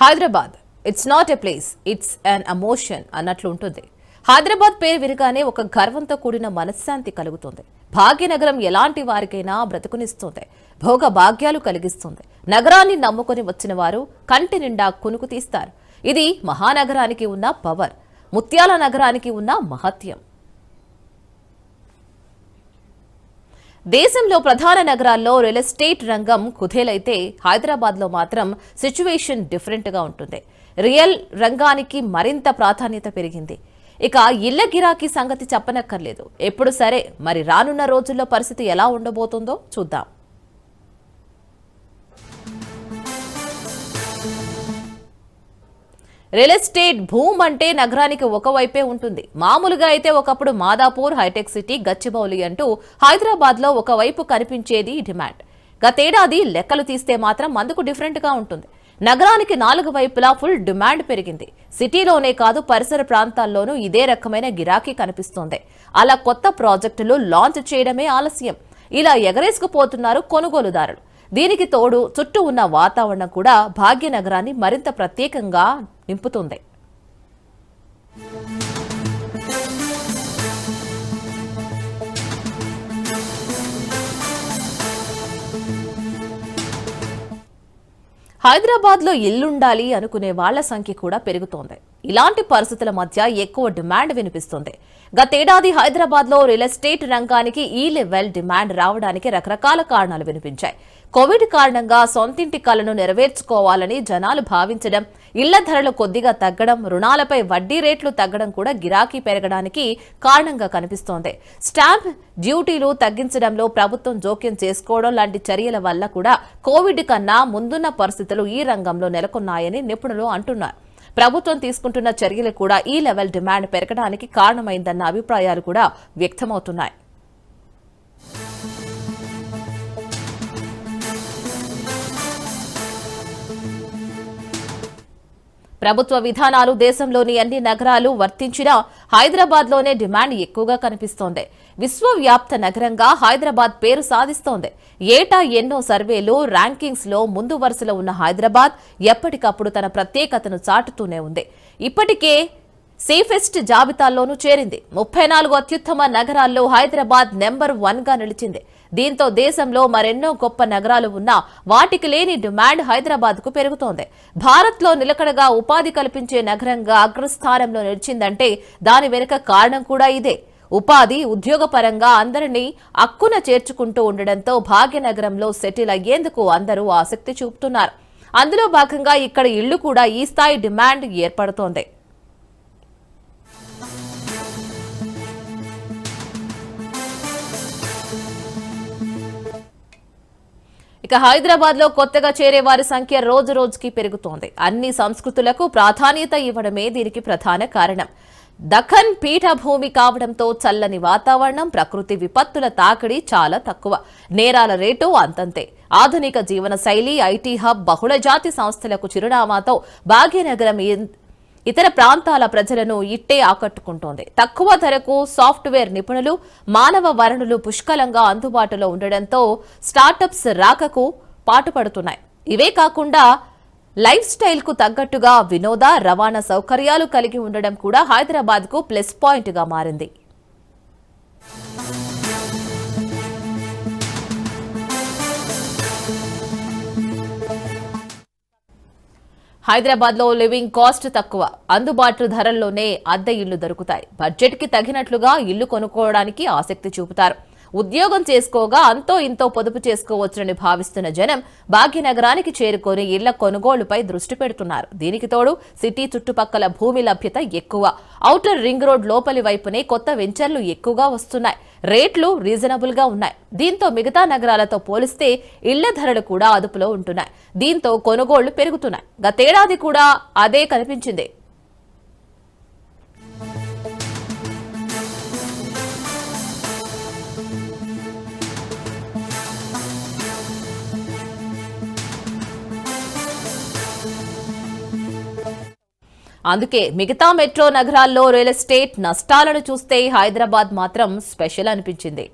Hyderabad. It's not a place it's an emotion అన్నట్లు ఉంటుంది. హైదరాబాద్ పేరు వినగానే ఒక గర్వంతో కూడిన మనశ్శాంతి కలుగుతుంది. భాగ్యనగరం ఎలాంటి వారికైనా బ్రతుకునిస్తుంది. భోగ భాగ్యాలు కలిగిస్తుంది. నగరాన్ని నమ్ముకొని వచ్చిన వారు కంటి నిండా కునుకు తీస్తారు. ఇది మహానగరానికి ఉన్న పవర్. ముత్యాల నగరానికి ఉన్న మహత్యం. దేశంలో ప్రధాన నగరాల్లో రియల్ ఎస్టేట్ రంగం కుదేలైతే హైదరాబాద్లో మాత్రం సిచ్యువేషన్ డిఫరెంట్గా ఉంటుంది. రియల్ రంగానికి మరింత ప్రాధాన్యత పెరిగింది. ఇక ఇళ్ళ గిరాకీ సంగతి చెప్పనక్కర్లేదు. ఎప్పుడు సరే మరి రానున్న రోజుల్లో పరిస్థితి ఎలా ఉండబోతుందో చూద్దాం. రియల్ ఎస్టేట్ భూమ్ అంటే నగరానికి ఒకవైపే ఉంటుంది. మామూలుగా అయితే ఒకప్పుడు మాదాపూర్ హైటెక్ సిటీ గచ్చిబౌలి అంటూ హైదరాబాద్లో ఒకవైపు కనిపించేది డిమాండ్. గతేడాది లెక్కలు తీస్తే మాత్రం అందుకు డిఫరెంట్గా ఉంటుంది. నగరానికి నాలుగు వైపులా ఫుల్ డిమాండ్ పెరిగింది. సిటీలోనే కాదు పరిసర ప్రాంతాల్లోనూ ఇదే రకమైన గిరాకీ కనిపిస్తోంది. అలా కొత్త ప్రాజెక్టులు లాంచ్ చేయడమే ఆలస్యం. ఇలా ఎగరేసుకుపోతున్నారు కొనుగోలుదారులు. దీనికి తోడు చుట్టూ ఉన్న వాతావరణం కూడా భాగ్యనగరాన్ని మరింత ప్రత్యేకంగా నింపుతుంది. హైదరాబాద్లో ఇల్లుండాలి అనుకునే వాళ్ళ సంఖ్య కూడా పెరుగుతోంది. ఇలాంటి పరిస్థితుల మధ్య ఎక్కువ డిమాండ్ వినిపిస్తుంది. గతేడాది హైదరాబాద్లో రియల్ ఎస్టేట్ రంగానికి ఈ లెవెల్ డిమాండ్ రావడానికి రకరకాల కారణాలు వినిపించాయి. కోవిడ్ కారణంగా సొంతింటి కలను నెరవేర్చుకోవాలని జనాలు భావించడం ఇళ్ళ ధరలు కొద్దిగా తగ్గడం రుణాలపై వడ్డీ రేట్లు తగ్గడం కూడా గిరాకీ పెరగడానికి కారణంగా కనిపిస్తోంది. స్టాంప్ డ్యూటీలు తగ్గించడంలో ప్రభుత్వం జోక్యం చేసుకోవడం లాంటి చర్యల వల్ల కూడా కోవిడ్ కన్నా ముందున్న పరిస్థితులు ఈ రంగంలో నెలకొన్నాయని నిపుణులు అంటున్నారు. ప్రభుత్వం తీసుకుంటున్న చర్యలు కూడా ఈ లెవెల్ డిమాండ్ పెరగడానికి కారణమైందన్న అభిప్రాయాలు కూడా వ్యక్తమవుతున్నాయి. ప్రభుత్వ విధానాలు దేశంలోని అన్ని నగరాలు వర్తించినా హైదరాబాద్లోనే డిమాండ్ ఎక్కువగా కనిపిస్తోంది. విశ్వవ్యాప్త నగరంగా హైదరాబాద్ పేరు సాధిస్తోంది. ఏటా ఎన్నో సర్వేలు ర్యాంకింగ్స్లో ముందు వరుసలో ఉన్న హైదరాబాద్ ఎప్పటికప్పుడు తన ప్రత్యేకతను చాటుతూనే ఉంది. ఇప్పటికే సేఫెస్ట్ జాబితాలోనూ చేరింది. ముప్పై నాలుగు అత్యుత్తమ నగరాల్లో హైదరాబాద్ నెంబర్ వన్గా నిలిచింది. దీంతో దేశంలో మరెన్నో గొప్ప నగరాలు ఉన్నా వాటికి లేని డిమాండ్ హైదరాబాద్కు పెరుగుతోంది. భారత్లో నిలకడగా ఉపాధి కల్పించే నగరంగా అగ్రస్థానంలో నిలిచిందంటే దాని వెనుక కారణం కూడా ఇదే. ఉపాధి ఉద్యోగపరంగా అందరినీ అక్కున చేర్చుకుంటూ ఉండడంతో భాగ్యనగరంలో సెటిల్ అయ్యేందుకు అందరూ ఆసక్తి చూపుతున్నారు. అందులో భాగంగా ఇక్కడ ఇళ్ళు కూడా ఈ స్థాయి డిమాండ్ ఏర్పడుతోంది. ఇక హైదరాబాద్లో కొత్తగా చేరే వారి సంఖ్య రోజు రోజుకి పెరుగుతోంది. అన్ని సంస్కృతులకు ప్రాధాన్యత ఇవ్వడమే దీనికి ప్రధాన కారణం. దఖన్ పీఠభూమి కావడంతో చల్లని వాతావరణం ప్రకృతి విపత్తుల తాకిడి చాలా తక్కువ. నేరాల రేటు అంతంతే. ఆధునిక జీవన శైలి ఐటీ హబ్ బహుళజాతి సంస్థలకు చిరునామాతో భాగ్యనగరం ఇతర ప్రాంతాల ప్రజలను ఇట్టే ఆకట్టుకుంటోంది. తక్కువ ధరకు సాఫ్ట్వేర్ నిపుణులు మానవ వనరులు పుష్కలంగా అందుబాటులో ఉండడంతో స్టార్టప్స్ రాకకు పాటుపడుతున్నాయి. ఇవే కాకుండా లైఫ్ స్టైల్కు తగ్గట్టుగా వినోద రవాణా సౌకర్యాలు కలిగి ఉండడం కూడా హైదరాబాద్కు ప్లస్ పాయింట్గా మారింది. హైదరాబాద్లో లివింగ్ కాస్ట్ తక్కువ. అందుబాటు ధరల్లోనే అద్దె ఇళ్ళు దొరుకుతాయి. బడ్జెట్కి తగినట్లుగా ఇల్లు కొనుక్కోవడానికి ఆసక్తి చూపుతారు. ఉద్యోగం చేసుకోగా అంతో ఇంతో పొదుపు చేసుకోవచ్చునని భావిస్తున్న జనం భాగ్యనగరానికి చేరుకొని ఇళ్ళ కొనుగోలుపై దృష్టి పెడుతున్నారు. దీనికి తోడు సిటీ చుట్టుపక్కల భూమి లభ్యత ఎక్కువ. ఔటర్ రింగ్ రోడ్ లోపలి వైపునే కొత్త వెంచర్లు ఎక్కువగా వస్తున్నాయి. రేట్లు రీజనబుల్గా ఉన్నాయి. దీంతో మిగతా నగరాలతో పోలిస్తే ఇళ్ళ ధరలు కూడా అదుపులో ఉంటున్నాయి. దీంతో కొనుగోళ్ళు పెరుగుతున్నాయి. గతేడాది కూడా అదే కనిపించింది. అందుకే మిగతా మెట్రో నగరాల్లో రియల్ ఎస్టేట్ నష్టాలను చూస్తే హైదరాబాద్ మాత్రం స్పెషల్ అనిపించింది.